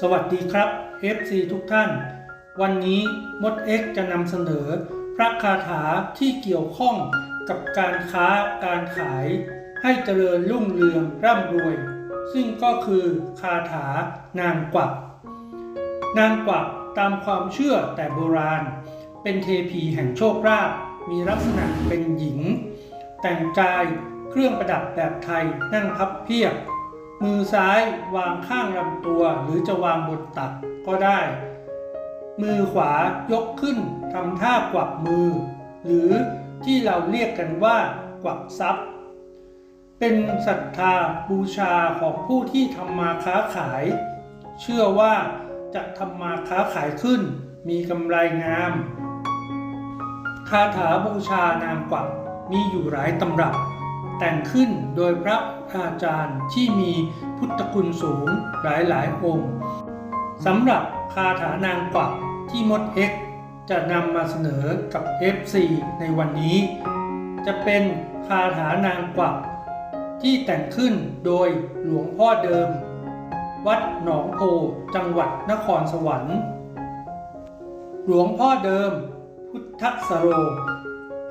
สวัสดีครับ FC ทุกท่าน วันนี้มด X จะนำเสนอ พระคาถาที่เกี่ยวข้องกับการค้าการขาย ให้เจริญรุ่งเรืองร่ำรวย ซึ่งก็คือคาถานางกวัก นางกวักตามความเชื่อแต่โบราณ เป็นเทพีแห่งโชคลาภมีลักษณะเป็นหญิง แต่งกายเครื่องประดับแบบไทยนั่งพับเพียบ มือซ้ายวางข้างลำตัวหรือจะวางบนตักก็ได้ มือขวายกขึ้นทำท่ากวักมือ หรือที่เราเรียกกันว่ากวักทรัพย์ เป็นศรัทธาบูชาของผู้ที่ทำมาค้าขาย เชื่อว่าจะทำมาค้าขายขึ้น มีกำไรงามคาถาบูชานางกวักมีอยู่หลายตำรับ แต่งขึ้นโดยพระ อาจารย์ที่มีพุทธคุณสูงหลายหลายๆ องค์สำหรับคาถานางกวักที่มดเอ็กจะนำมาเสนอกับ FC ในวันนี้ จะเป็นคาถานางกวักที่แต่งขึ้นโดยหลวงพ่อเดิม วัดหนองโพจังหวัดนครสวรรค์ หลวงพ่อเดิม พุทธสโร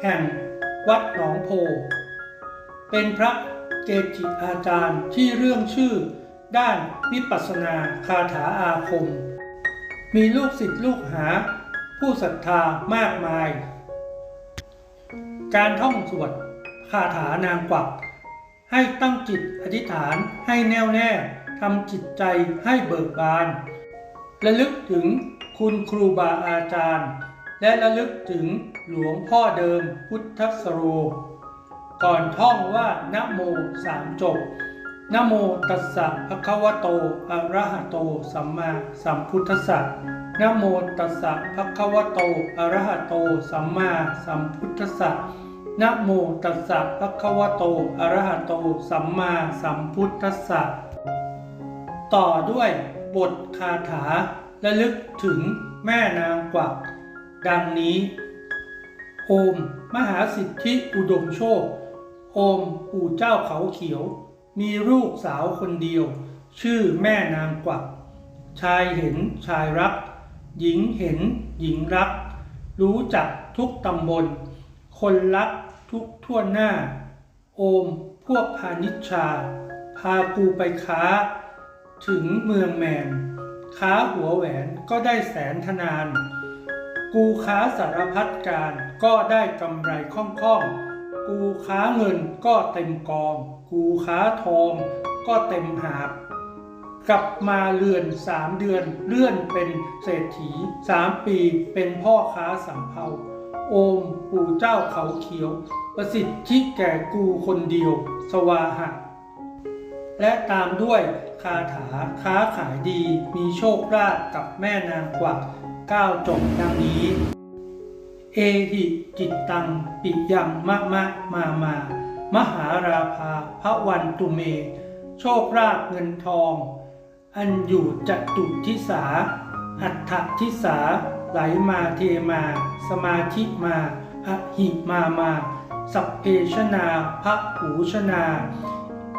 แห่งวัดหนองโพ เป็นพระ เกจิอาจารย์ที่เรื่องชื่อ ด้านวิปัสสนาคาถาอาคม มีลูกศิษย์ลูกหา ผู้ศรัทธามากมาย การท่องสวดคาถานางกวัก ให้ตั้งจิตอธิษฐานให้แน่วแน่ทำจิตใจให้เบิกบานระลึกถึงคุณครูบาอาจารย์ และระลึกถึงหลวงพ่อเดิมพุทธสโร ก่อนท่องว่านะโมสามจบนะโมตัสสะภะคะวะโตอะระหะโต สัมมาสัมพุทธัสสะนะโมตัสสะภะคะวะโตอะระหะโต สัมมาสัมพุทธัสสะนะโมตัสสะภะคะวะโตอะระหะโต สัมมาสัมพุทธัสสะต่อด้วยบทคาถาระลึกถึงแม่นางกวัก ดังนี้ โอม มหาสิทธิอุดมโชค โอมปู่เจ้าเขาเขียว มีลูกสาวคนเดียว ชื่อแม่นางกวัก ชายเห็นชายรัก หญิงเห็นหญิงรัก รู้จักทุกตำบล คนรักทุกทั่วหน้า โอมพวกพาณิชชา พากูไปค้า ถึงเมืองแมน ค้าหัวแหวนก็ได้แสนทนาน กูค้าสารพัดการก็ได้กำไรคล่องๆ กูค้าเงินก็เต็มกอง กูค้าทองก็เต็มหาบ กลับมาเรือนสามเดือนเลื่อนเป็นเศรษฐีสามปีเป็นพ่อค้าสำเภาโอมปู่เจ้าเขาเขียว ประสิทธิแก่กูคนเดียว สวาหะ และตามด้วยคาถาค้าขายดีมีโชคลาภกับแม่นางกวักก้าวจบดังนี้ เอหิจิตตังปิยังมะมะมามามหาราภาพระวันตุเม โชคลาภเงินทอง อันอยู่จัตุทิสา อัฏฐทิสา ไหลมาเทมา สมาธิมาอหิมามา สัพเพชนาพระหูชนา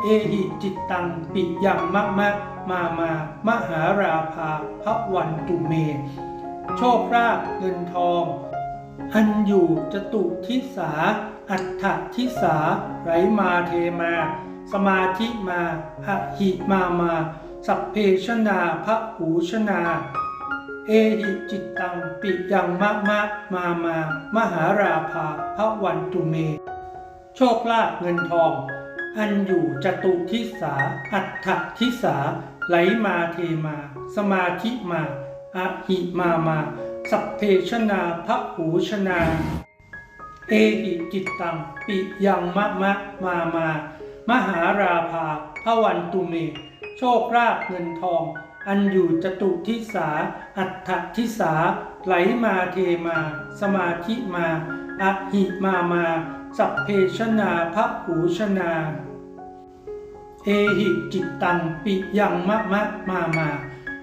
เอหิจิตตังปิยังมะมะมามามหาราภาพระวันตุเม โชคลาภเงินทอง อันอยู่จตุทิสา อัฏฐทิสาไหลมาเทมา สมาธิมาอหิมามา สัพเพชนาพระหูชนา เอหิจิตตังปิยังมะมะมามามหาราภาพระวันตุเม โชคลาภเงินทอง อันอยู่จตุทิสา อัฏฐทิสา ไหลมาเทมา สมาธิมาอหิมามา สัพเพชนาพระหูชนา เอหิจิตตังปิยังมะมะมามามหาราภาพระวันตุเม โชคลาภเงินทอง อันอยู่จตุทิสา อัฏฐทิสา ไหลมาเทมา สมาธิมาอหิมามา สัพเพชนาพระหูชนาเอหิจิตตังปิยังมะมะมามา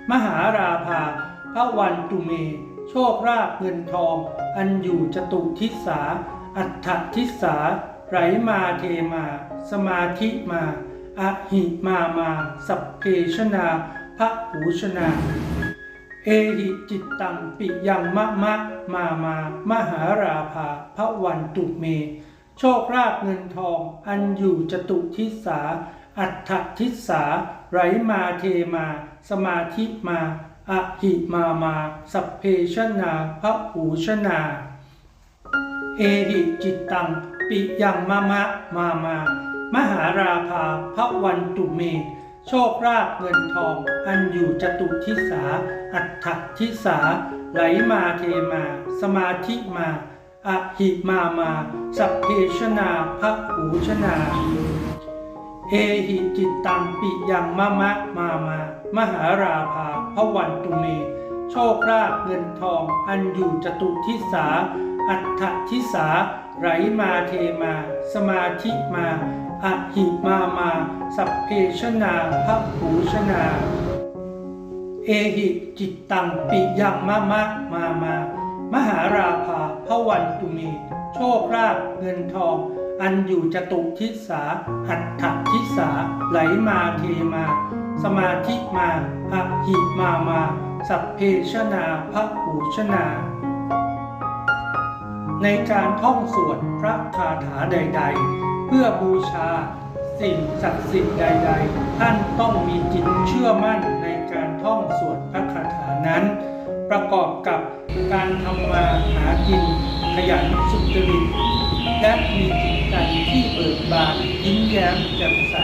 มหาราภาพระวันตุเม โชคลาภเงินทอง อันอยู่จตุทิสา อัฏฐทิสา ไหลมาเทมา สมาธิมาอหิมามา สัพเพชนาพระหูชนา เอหิจิตตังปิยังมะมะมามามหาราภาพระวันตุเม โชคราบเงินทอง อันอยู่จตุทิสา อัฏฐทิสาไรมาเทมา สมาธิมา อะหิมามาสัพเพชนาพระหูชนา เอหิจิตตัง ปิยังมะมะมามามหาราภาพระวันตุเม โชคราบเงินทอง อันอยู่จตุทิสา อัฏฐทิสา ไหลมาเทมา สมาธิมาอะหิมามา สัพเพชนาพระหูชนา เอหิจิตตังปิยังมะมะมามามหาราภาพะวันตุเม โชคราบเงินทอง อันอยู่จตุทิสา อัฏฐทิสา ไหลมาเทมา สมาธิมาอะหิมามา สัพเพชนาพระหูชนา เอหิจิตตังปิยังมะมะมามามหาราภาพะวันตุเม โชคราบเงินทอง อันอยู่จตุทิสาอัฏฐทิสา ไหลมาเทมา สมาธิมาอะหิมามา สัพเพชนาพระหูชนา ในการท่องสวดพระคาถาใด ๆ เพื่อบูชาสิ่งศักดิ์สิทธิ์ใด ๆ ท่านต้องมีจิตเชื่อมั่นในการท่องสวดพระคาถานั้น ประกอบกับการทำมาหากินขยันสุจริต และมีจิตใจที่เบิกบานยิ้มแย้มแจ่มใส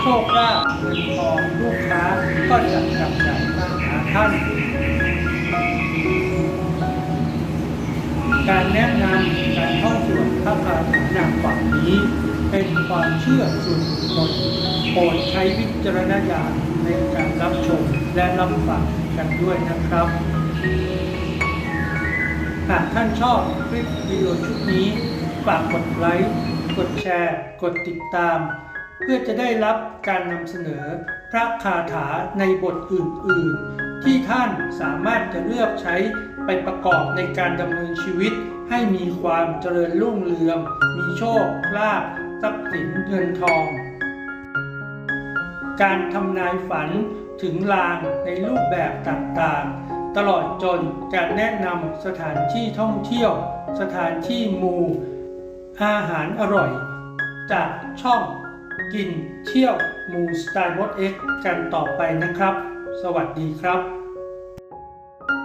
โชคลาภเงินทองลูกค้าก็จะจับจ่ายมาหาท่าน การแนะนำการท่องสวดพระคาถานามฝักนี้ เป็นความเชื่อส่วนบุคคลโปรดใช้วิจารณญาณในการรับชมและรับฟังกันด้วยนะครับหากท่านชอบคลิปวิดีโอชุดนี้ ฝากกดไลค์ กดแชร์ กดติดตาม เพื่อจะได้รับการนำเสนอพระคาถาในบทอื่น ๆ ที่ท่านสามารถจะเลือกใช้ไปประกอบในการดำเนินชีวิต ให้มีความเจริญรุ่งเรือง มีโชคลาภทรัพย์สินเงินทอง การทำนายฝันถึงลางในรูปแบบต่างๆ ตลอดจนการแนะนำสถานที่ท่องเที่ยว สถานที่มู อาหารอร่อย จากช่องกินเที่ยวมูสไตล์มดเอ็กกันต่อไปนะครับ สวัสดีครับ